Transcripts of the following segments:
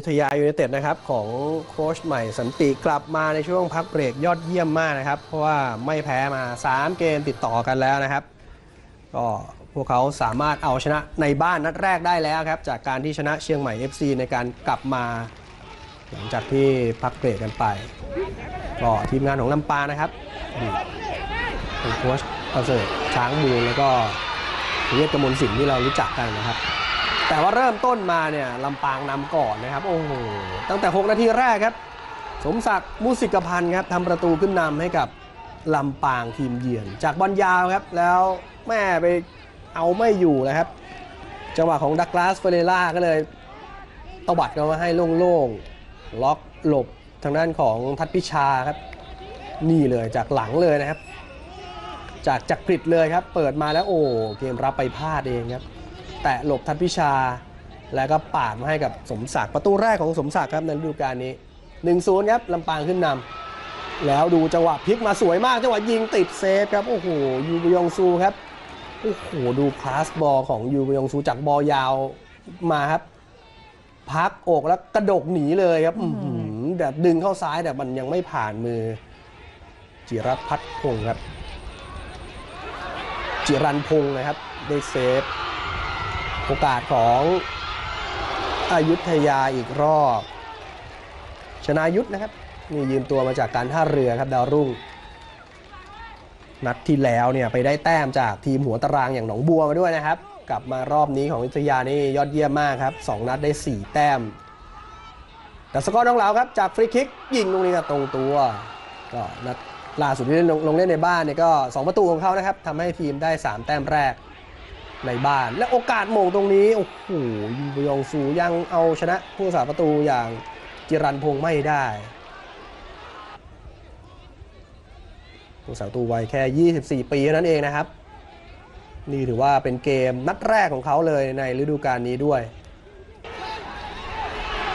ยุธยายูไนเต็ดนะครับของโค้ชใหม่สันติกลับมาในช่วงพักเบรกยอดเยี่ยมมากนะครับ เพราะว่าไม่แพ้มา 3 เกมติดต่อกันแล้วนะครับ ก็พวกเขาสามารถเอาชนะในบ้านนัดแรกได้แล้วครับ จากการที่ชนะเชียงใหม่ FC ในการกลับมา หลังจากที่พักเบรกกันไป ก็ทีมงานของลำปางนะครับโค้ชประเสริฐช้างมูลแล้วก็เวทกมลสินที่เรารู้จักกันนะครับ แต่ว่าเริ่มต้นมาเนี่ยลำปางนำก่อนนะครับ โอ้โห ตั้งแต่ 6 นาทีแรกครับ สมศักดิ์มุสิกพันธ์ครับทำประตูขึ้นนำให้กับลำปางทีมเยือน จากบอลยาวครับ แล้วแม่ไปเอาไม่อยู่เลยครับ จังหวะของดักลาสเฟเรล่าก็เลยตวัดเข้ามาให้โล่งๆ ล็อกหลบทางด้านของทัตพิชาครับ นี่เลยจากหลังเลยนะครับ จากจักริดเลยครับ เปิดมาแล้วโอ้เกมรับไปพลาดเองครับ แตะหลบทัตพิชา แล้วก็ปาดมาให้กับสมศักดิ์ประตูแรกของสมศักดิ์ครับในฤดูกาลนี้1-0ครับลำปางขึ้นนำแล้วดูจังหวะพลิกมาสวยมากจังหวะยิงติดเซฟครับโอ้โหยูบยองซูครับโอ้โหดูคลาสบอลของยูบยองซูจากบอลยาวมาครับ พักอกแล้วกระดกหนีเลยครับแบบดึงเข้าซ้ายแต่มันยังไม่ผ่านมือ จิรพัฒน์พงศ์ครับ จิรันพงศ์นะครับได้เซฟ โอกาสของอายุทยาอีกรอบ ชนายุทธนะครับนี่ยืมตัวมาจากการท่าเรือครับดาวรุ่ง นัดที่แล้วเนี่ยไปได้แต้มจากทีมหัวตารางอย่างหนองบัวมาด้วยนะครับ กลับมารอบนี้ของอยุธยานี่ยอดเยี่ยมมากครับ 2 นัดได้ 4 แต้มแต่สกอร์น้องเหลาครับจากฟรีคิกยิงตรงนี้ก็ตรงตัวก็นัดล่าสุดที่เล่นลงลงเล่นในบ้านเนี่ยก็ 2 ประตูของเขานะครับทำให้ทีมได้ 3 แต้มแรก ในบ้าน และโอกาสโมงตรงนี้ โอ้โหยูบยองซูยังเอาชนะผู้รักษาประตูอย่างจิรันพงษ์ไม่ได้ ผู้รักษาประตูวัยแค่ 24 ปีเท่านั้นเองนะครับ นี่ถือว่าเป็นเกมนัดแรกของเขาเลยในฤดูกาลนี้ด้วย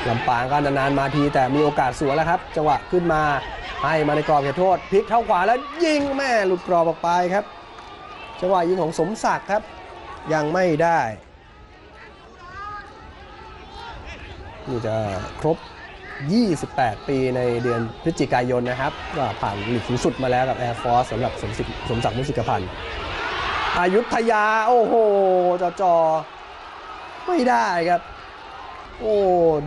ลำปางก็นานๆมาทีแต่มีโอกาสสวนแล้วครับ จังหวะขึ้นมาให้มาในกรอบเขตโทษพลิกเข้าขวาแล้วยิงแม่หลุดกรอบออกไปครับ จังหวะยิงของสมศักดิ์ครับ ยังไม่ได้นี่จะครบ 28 ปีในเดือนพฤศจิกายนนะครับ ก็ผ่านลีกสูงสุดมาแล้วกับ Air Force สำหรับสมศิษย์สมศักดิ์มุสิกพันธ์อายุทยา โอ้โหจอจอไม่ได้ครับ โอ้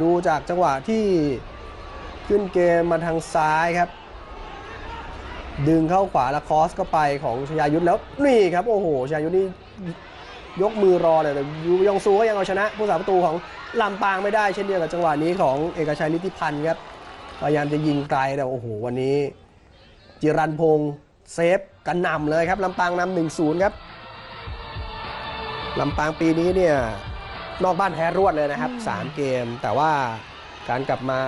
ดูจากจังหวะที่ขึ้นเกมมาทางซ้ายครับ ดึงเข้าขวาแล้วคอสก็ไปของชยายุทธแล้วนี่ครับ โอ้โหชยายุทธนี่ ยกมือรอเลยแต่ยูยองซูก็ยังเอาชนะ ผู้สาประตูของลำปางไม่ได้เช่นเดียวกับจังหวะนี้ของเอกชัยนิติพันธ์ครับพยายามจะยิงไกลแต่โอ้โหวันนี้ จิรันพงษ์เซฟกันนำเลยครับลำปางนำหนึ่งศูนย์ครับลำปางปีนี้เนี่ยนอกบ้านแพ้รวดเลยนะครับสามเกม แต่ว่าการกลับมา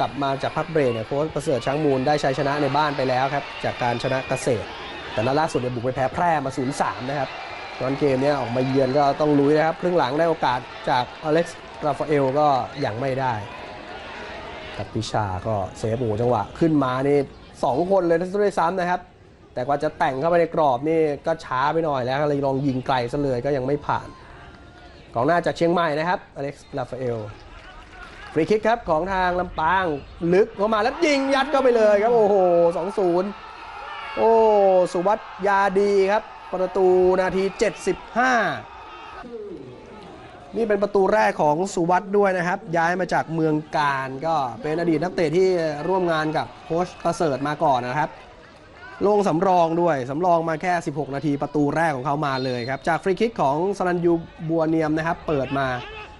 กลับมาจากพักเบรกเนี่ยโค้ชประเสริฐช้างมูลได้ชัยชนะในบ้านไปแล้วครับ จากการชนะเกษตร แต่นัดล่าสุดเนี่ยบุกไปแพ้แพร่มา 0-3 นะครับ ตอนเกมเนี้ยออกมาเยือนก็ต้องลุยนะครับ ครึ่งหลังได้โอกาสจากอเล็กซ์ราฟาเอลก็ยังไม่ได้กับพิชาก็เซฟโอ้โหจังหวะ ขึ้นมานี่สองคนเลยด้วยซ้ำนะครับ แต่กว่าจะแต่งเข้าไปในกรอบนี่ก็ช้าไปหน่อยแล้วเลยลองยิงไกลซะเลยก็ยังไม่ผ่านกองหน้าจากเชียงใหม่นะครับอเล็กซ์ราฟาเอลฟรีคิกครับของทางลำปางลึกเข้ามาแล้วยิงยัดเข้าไปเลยครับ โอ้โห 2-0 โอ้ สุวัตยาดีครับ ประตูนาที 75 นี่เป็นประตูแรกของสุวัตด้วยนะครับ ย้ายมาจากเมืองการก็เป็นอดีตนักเตะที่ร่วมงานกับโค้ชประเสริฐมาก่อนนะครับ ลงสำรองด้วย สำรองมาแค่ 16 นาทีประตูแรกของเขามาเลยครับ จากฟรีคิกของสรันยูบัวเนียมนะครับ เปิดมา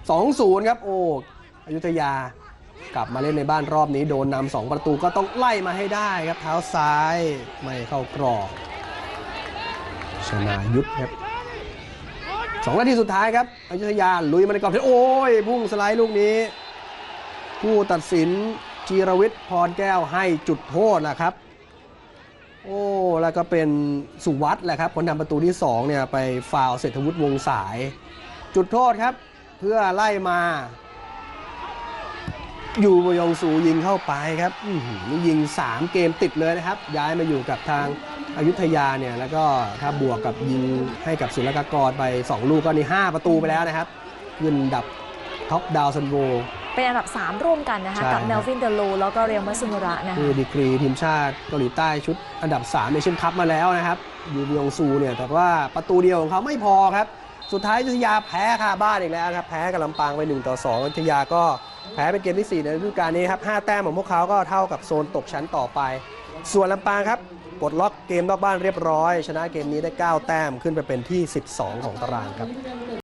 2-0 ครับ โอ้อยุธยากลับมาเล่นในบ้านรอบนี้โดนนำสองประตูก็ต้องไล่มาให้ได้ครับเท้าซ้ายไม่เข้ากรอบ ชนายุทธครับสองนาทีสุดท้ายครับอยุธยาลุยมาในกรอบโอ้ย พุ่งสไลด์ลูกนี้ ผู้ตัดสินจีรวิทย์พรแก้วให้จุดโทษนะครับ โอ้ แล้วก็เป็นสุวัตแหละครับคนทำประตูที่2เนี่ยไปฟาวเศรษฐวุฒิวงสาย จุดโทษครับ เพื่อไล่มา ยู่บยองซูยิงเข้าไปครับอื้อหือยิง 3 เกมติดเลยนะครับ ย้ายมาอยู่กับทางอายุทยาเนี่ยแล้วก็ถ้าบวกกับยิงให้กับศุลกากรไป 2 ลูกก็นี่ 5 ประตูไปแล้วนะครับขึ้นดับท็อปดาวซันโวเป็นอันดับ 3 ร่วมกันนะคะใช่กับเมลวินเดโลแล้วก็เรียลมัสมุระนะคะคือดีกรีทีมชาติเกาหลีใต้ชุดอันดับ3ในเช่นคัพมาแล้วนะครับยูบยองซูเนี่ยแต่ว่าประตูเดียวของเขาไม่พอครับ สุดท้ายอยุธยาแพ้คาบ้านอีกแล้วครับแพ้กับลำปางไป1ต่อ2อยุธยาก็ แพ้เป็นเกมที่ 4 ในฤดูกาลนี้ครับ 5 แต้มของพวกเขาก็เท่ากับโซนตกชั้นต่อไป ส่วนลำปางครับปลดล็อกเกมนอกบ้านเรียบร้อย ชนะเกมนี้ได้ 9 แต้มขึ้นไปเป็นที่ 12 ของตารางครับ